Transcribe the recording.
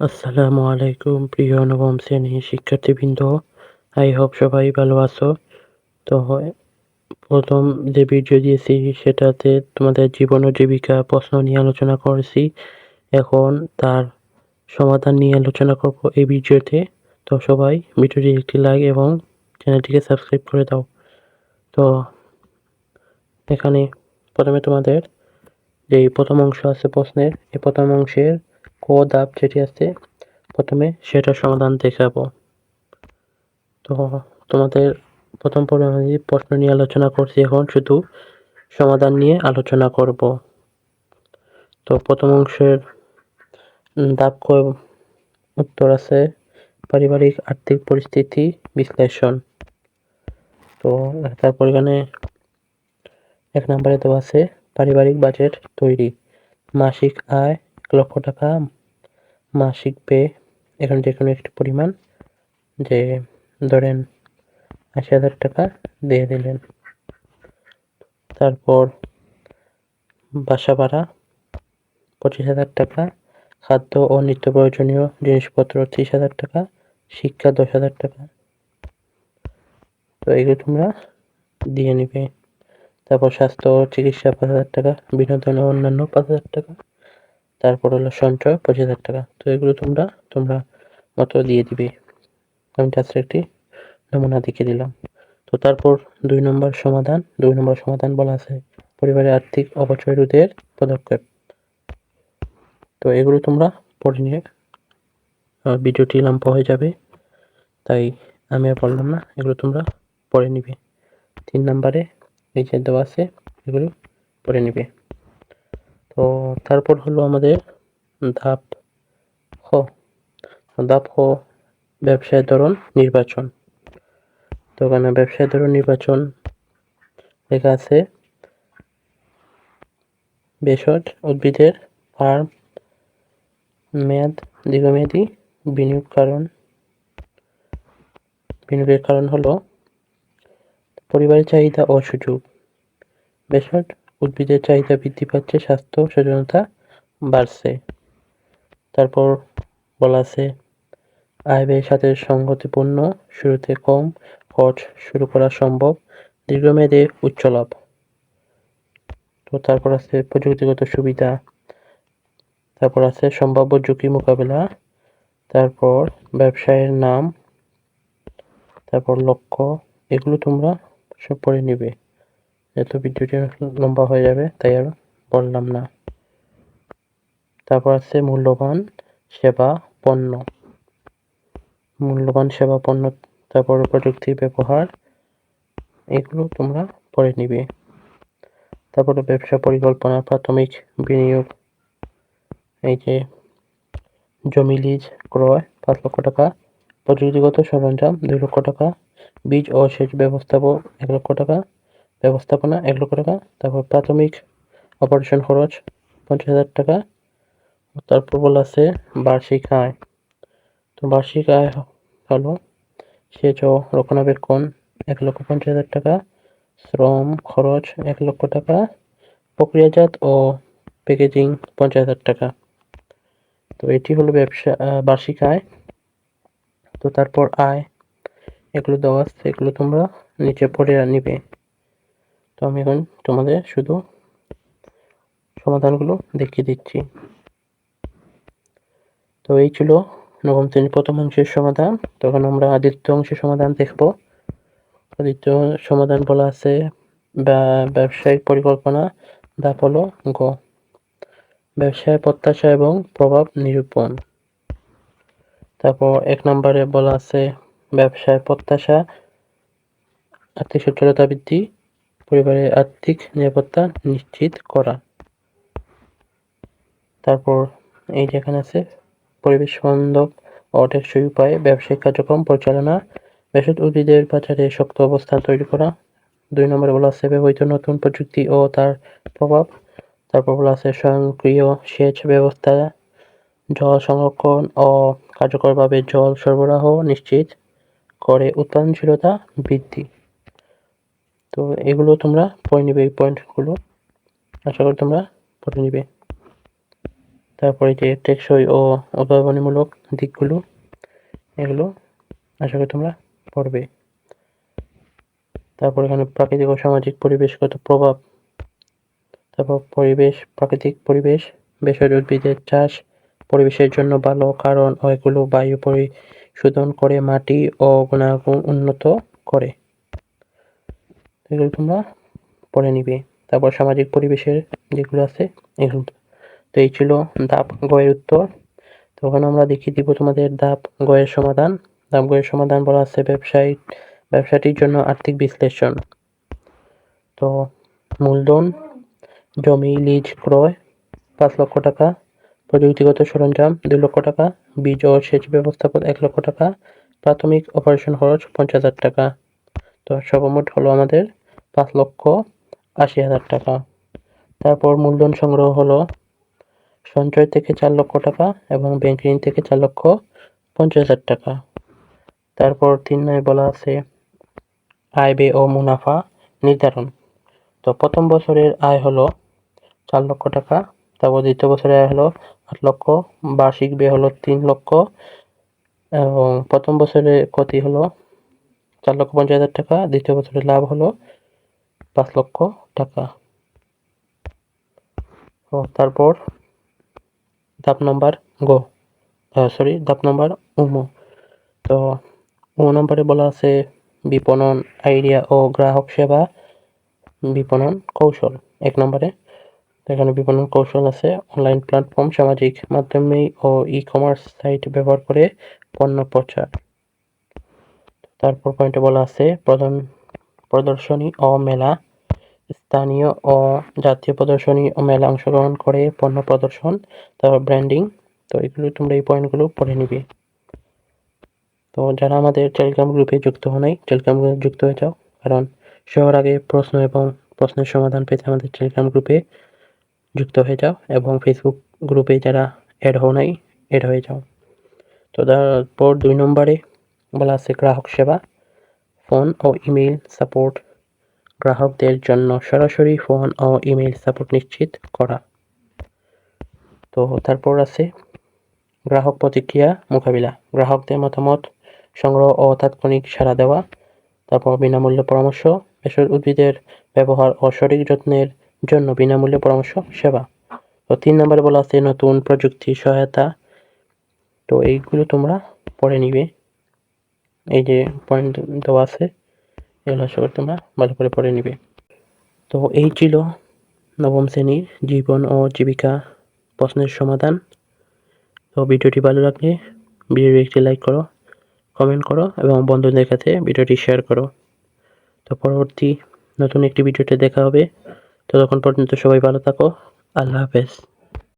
আসসালামু আলাইকুম, প্রিয় নবম শ্রেণির শিক্ষার্থীবৃন্দ। আই হোপ সবাই ভালো আছো। তো, প্রথম যে ভিডিও দিয়েছি, সেটাতে তোমাদের জীবন ও জীবিকা প্রশ্ন নিয়ে আলোচনা করেছি। এখন তার সমাধান নিয়ে আলোচনা করব এই ভিডিওতে। তো, সবাই ভিডিওটি একটি লাইক এবং চ্যানেলটিকে সাবস্ক্রাইব করে দাও। তো, এখানে প্রথমে তোমাদের যে প্রথম অংশ আছে প্রশ্নের, এই প্রথম অংশের ক দাব যেটি আছে, প্রথমে সেটা সমাধান দেখাবো। তো তোমাদের প্রথম পর্বে আমি প্রশ্ন নিয়ে আলোচনা করছি এখন, শুধু সমাধান নিয়ে আলোচনা করব। তো প্রথম অংশের দাব ক, উত্তর আছে, পারিবারিক আর্থিক পরিস্থিতি বিশ্লেষণ। তো তারপর এখানে এক নম্বরে দেওয়া আছে, পারিবারিক বাজেট তৈরি, মাসিক আয় এক লক্ষ টাকা মাসিক ব্যয় এখানে যে কোনো একটি পরিমাণ যে ধরেন আশি হাজার টাকা দিয়ে দিলেন। তারপর বাসা ভাড়া পঁচিশ হাজার টাকা, খাদ্য ও নিত্য প্রয়োজনীয় জিনিসপত্র ত্রিশ হাজার টাকা, শিক্ষা দশ হাজার টাকা। তো এগুলো তোমরা দিয়ে নিবে। তারপর স্বাস্থ্য ও চিকিৎসা পাঁচ হাজার টাকা, বিনোদন ও অন্যান্য পাঁচ হাজার টাকা। তারপর হলো সঞ্চয় পঁচিশ হাজার টাকা। তো এগুলো তোমরা তোমরা মতো দিয়ে দিবে। আমি জাস্ট একটি নমুনা দেখিয়ে দিলাম। তো তারপর দুই নম্বর সমাধান, দুই নম্বর সমাধান বলা আছে পরিবারের আর্থিক অপচয় রোধের পদক্ষেপ। তো এগুলো তোমরা পড়ে নিয়ে ভিডিওটি লম্বা হয়ে যাবে। তাই আমি আর বললাম না, এগুলো তোমরা পড়ে নিবে। তিন নম্বরে এই যে দেওয়া আছে, এগুলো পড়ে নিবে। তো তারপর হলো আমাদের ধাপ খ ধাপ খ ব্যবসায়ের ধরন নির্বাচন। তো ওখানে ব্যবসায়ের ধরন নির্বাচন লেখা আছে। ভেষজ উদ্ভিদের ফার্ম মেয়াদ দীর্ঘমেয়াদী বিনিয়োগ কারণ। বিনিয়োগের কারণ হলো পরিবারের চাহিদা ও সুযোগ। উদ্ভিদের চাহিদা বৃদ্ধি পাচ্ছে, স্বাস্থ্য সচেতনতা বাড়ছে। তারপর বলা আছে আয় ব্যয়ের সাথে সংগতিপূর্ণ, শুরুতে কম খরচ শুরু করা সম্ভব, দীর্ঘমেয়াদে উচ্চ লাভ। তো তারপর আছে প্রযুক্তিগত সুবিধা, তারপর আছে সম্ভাব্য ঝুঁকি মোকাবেলা, তারপর ব্যবসায়ের নাম, তারপর লক্ষ্য, এগুলো তোমরা সব পড়ে নিবে। এত ভিডিওটি লম্বা হয়ে যাবে, তাই আর বললাম না। তারপর আছে মূল্যবান সেবা পণ্য। মূল্যবান সেবা পণ্য, তারপর প্রযুক্তি ব্যবহার, এগুলো তোমরা পড়ে নিবে। তারপরে ব্যবসা পরিকল্পনা, প্রাথমিক বিনিয়োগ, এই যে জমি লিজ, ক্রয়, পাঁচ লক্ষ টাকা, প্রযুক্তিগত সরঞ্জাম, দুই লক্ষ টাকা, বীজ ও সেচ ব্যবস্থাপক, এক লক্ষ টাকা ব্যবস্থাপনা এক লক্ষ টাকা, তারপর প্রাথমিক অপারেশন খরচ পঞ্চাশ হাজার টাকা, তারপর বলা আছে বার্ষিক আয়। তো বার্ষিক আয় হলো সেচ ও রক্ষণাবেক্ষণ এক লক্ষ পঞ্চাশ হাজার টাকা, শ্রম খরচ এক লক্ষ টাকা, প্রক্রিয়াজাত ও প্যাকেজিং পঞ্চাশ হাজার টাকা। তো এটি হলো ব্যবসা বার্ষিক আয়। তো তারপর আয়, এগুলো দেওয়া আছে, এগুলো তোমরা নিচে পড়ে নিবে। তো আমি এখন তোমাদের শুধু সমাধানগুলো দেখিয়ে দিচ্ছি। তো এই ছিল নবম শ্রেণির প্রথম অংশের সমাধান। তখন আমরা দ্বিতীয় অংশের সমাধান দেখব। দ্বিতীয় সমাধান বলা আছে ব্যবসায়িক পরিকল্পনা ধাপ হলো গ। ব্যবসায় প্রত্যাশা এবং প্রভাব নিরূপণ। তারপর এক নম্বরে বলা আছে ব্যবসায় প্রত্যাশা আর্থিক সচ্ছলতা বৃদ্ধি পরিবারের আর্থিক নিরাপত্তা নিশ্চিত করা। তারপর এই যেখানে আছে, পরিবেশ বান্ধব ও টেকসই উপায়ে ব্যবসায়িক কার্যক্রম, পরিচালনা, ভেষজ উদ্ভিদের বাজারে শক্ত অবস্থান তৈরি করা। দুই নম্বরে বলা আছে, ব্যবহৃত নতুন প্রযুক্তি ও তার প্রভাব। তারপর বলা আছে, স্বয়ংক্রিয় সেচ ব্যবস্থা, জল সংরক্ষণ ও কার্যকরভাবে জল সরবরাহ নিশ্চিত করে উৎপাদনশীলতা বৃদ্ধি। তো এগুলো তোমরা পড়ে নিবে এই পয়েন্টগুলো আশা করি তোমরা পড়ে নিবে। তারপরে যে টেকসই ও উদ্ভাবনীমূলক দিকগুলো, এগুলো আশা করি তোমরা পড়বে। তারপর এখানে প্রাকৃতিক ও সামাজিক পরিবেশগত প্রভাব। তারপর পরিবেশ, প্রাকৃতিক পরিবেশ ভেষজ উদ্ভিদের চাষ, পরিবেশের জন্য ভালো কারণ এগুলো বায়ু পরিশোধন করে, মাটি ও গুণাগুণ উন্নত করে। এগুলো তোমরা পড়ে নিবে। তারপর সামাজিক পরিবেশের যেগুলো আছে, এগুলো। তো এই ছিল দাপ গয়ের উত্তর। তো ওখানে আমরা দেখিয়ে দিব তোমাদের দাপ গয়ের সমাধান। দাপ গয়ের সমাধান বলা আছে ব্যবসায়ী ব্যবসাটির জন্য আর্থিক বিশ্লেষণ। তো মূলধন, জমি, লিজ, ক্রয়, পাঁচ লক্ষ টাকা। প্রযুক্তিগত সরঞ্জাম, দুই লক্ষ টাকা। বীজ ও সেচ ব্যবস্থাপন এক লক্ষ টাকা। প্রাথমিক অপারেশন খরচ পঞ্চাশ হাজার টাকা। তো সর্বমোট হলো আমাদের পাঁচ লক্ষ আশি হাজার টাকা। তারপর মূলধন সংগ্রহ হলো সঞ্চয় থেকে চার লক্ষ টাকা এবং ব্যাংক ঋণ থেকে চার লক্ষ পঞ্চাশ হাজার টাকা। তারপর তিন নয় বলা আছে আয় ব্যয় ও মুনাফা নির্ধারণ। তো প্রথম বছরের আয় হলো চার লক্ষ টাকা, তারপর দ্বিতীয় বছরের আয় হলো আট লক্ষ, বার্ষিক ব্যয় হলো তিন লক্ষ, এবং প্রথম বছরে ক্ষতি হলো চার লক্ষ পঞ্চাশ হাজার টাকা, দ্বিতীয় বছরে লাভ হলো পাঁচ লক্ষ টাকা। ও, তারপর ধাপ নাম্বার গো। সরি ধাপ নাম্বার উমো তো ও নম্বরে বলা আছে বিপণন আইডিয়া ও গ্রাহক সেবা বিপণন কৌশল। এক নম্বরে এখানে বিপণন কৌশল আছে অনলাইন প্ল্যাটফর্ম, সামাজিক মাধ্যমে ও ই কমার্স সাইট ব্যবহার করে পণ্য প্রচার। তারপর পয়েন্টে বলা আছে প্রধান প্রদর্শনী ও মেলা, স্থানীয় ও জাতীয় প্রদর্শনী ও মেলা অংশগ্রহণ করে পণ্য প্রদর্শন, তারপর ব্র্যান্ডিং তো এগুলো তোমরা এই পয়েন্টগুলো পড়ে নিবে। তো যারা আমাদের টেলিগ্রাম গ্রুপে যুক্ত হো নাই টেলিগ্রাম গ্রুপে যুক্ত হয়ে যাও, কারণ সবার আগে প্রশ্ন এবং প্রশ্নের সমাধান পেতে আমাদের টেলিগ্রাম গ্রুপে যুক্ত হয়ে যাও এবং ফেসবুক গ্রুপে যারা অ্যাড হও নাই অ্যাড হয়ে যাও। তো তারপর দুই নম্বরে বলা আছে গ্রাহক সেবা। ফোন ও ইমেইল সাপোর্ট গ্রাহকদের জন্য সরাসরি ফোন ও ইমেইল সাপোর্ট নিশ্চিত করা। তো তারপর আছে গ্রাহক প্রতিক্রিয়া মোকাবিলা। গ্রাহকদের মতামত, সংগ্রহ ও তাৎক্ষণিক সাড়া দেওয়া, তারপর বিনামূল্য পরামর্শ ভেষজ উদ্ভিদের ব্যবহার ও সঠিক যত্নের জন্য বিনামূল্যে পরামর্শ, সেবা। তো তিন নম্বরে বলা আছে নতুন প্রযুক্তি সহায়তা। তো এইগুলো তোমরা পড়ে নিবে। এই যে পয়েন্ট দেওয়া আছে, এগুলো আশা করি তোমরা ভালো করে পড়ে নিবে। তো এই ছিল নবম শ্রেণির জীবন ও জীবিকা প্রশ্নের সমাধান। তো ভিডিওটি ভালো লাগলে ভিডিওটি একটি লাইক করো কমেন্ট করো এবং বন্ধুদের কাছে ভিডিওটি শেয়ার করো। তো পরবর্তী নতুন একটি ভিডিওতে দেখা হবে। ততক্ষণ পর্যন্ত সবাই ভালো থাকো। আল্লাহ হাফেজ।